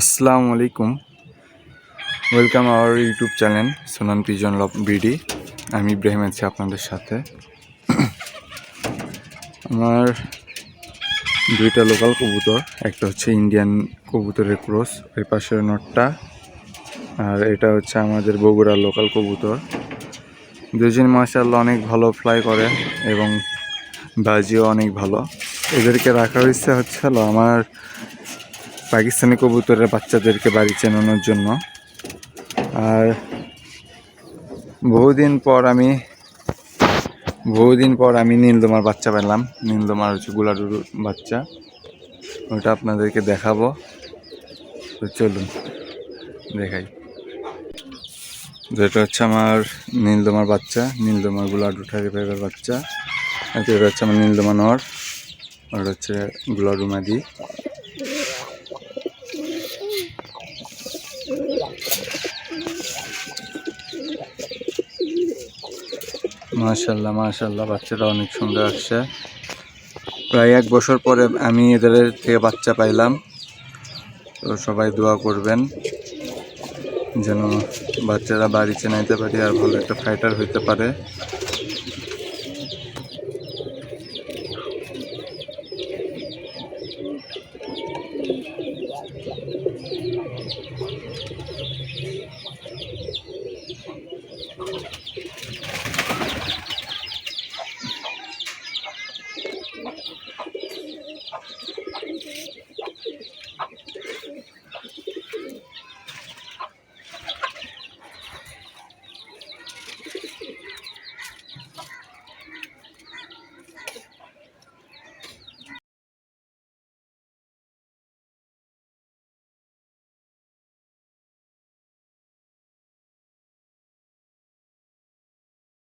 আসসালামু আলাইকুম। Welcome our YouTube channel সোনান পিজন লব বিডি আমি ইব্রাহিম আছি আপনাদের সাথে। আমার দুইটা লোকাল কবুতর, একটা হচ্ছে ইন্ডিয়ান কবুতরের ক্রস, ওই পাশের নটটা, আর এটা হচ্ছে আমাদের বগুড়ার লোকাল কবুতর। দুজন মাসাল্লাহ অনেক ভালো ফ্লাই করে এবং বাজিও অনেক ভালো। এদেরকে রাখা হয়েছে হচ্ছে আমার পাকিস্তানি কবুতরের বাচ্চাদেরকে বাড়ি চেনানোর জন্য। আর বহুদিন পর আমি, বহুদিন পর আমি নীলদমার বাচ্চা পেলাম। নীলদমার হচ্ছে গুলাডুর বাচ্চা। ওটা আপনাদেরকে দেখাবো। তো চলুন, দেখাই। যেটা হচ্ছে আমার নীলদমার বাচ্চা, নীলদমার গুলাডু ঠারি পাইপের বাচ্চা। আর এটা হচ্ছে আমার নীলদমা নর, আর হচ্ছে গুলাডু মাদি। মাশাল্লাহ মাশাল্লাহ বাচ্চাটা অনেক সুন্দর আসছে। প্রায় এক বছর পরে আমি এদের থেকে বাচ্চা পাইলাম। তো সবাই দোয়া করবেন যেন বাচ্চারা বাড়ি চেনাইতে পারে আর ভালো একটা ফাইটার হইতে পারে।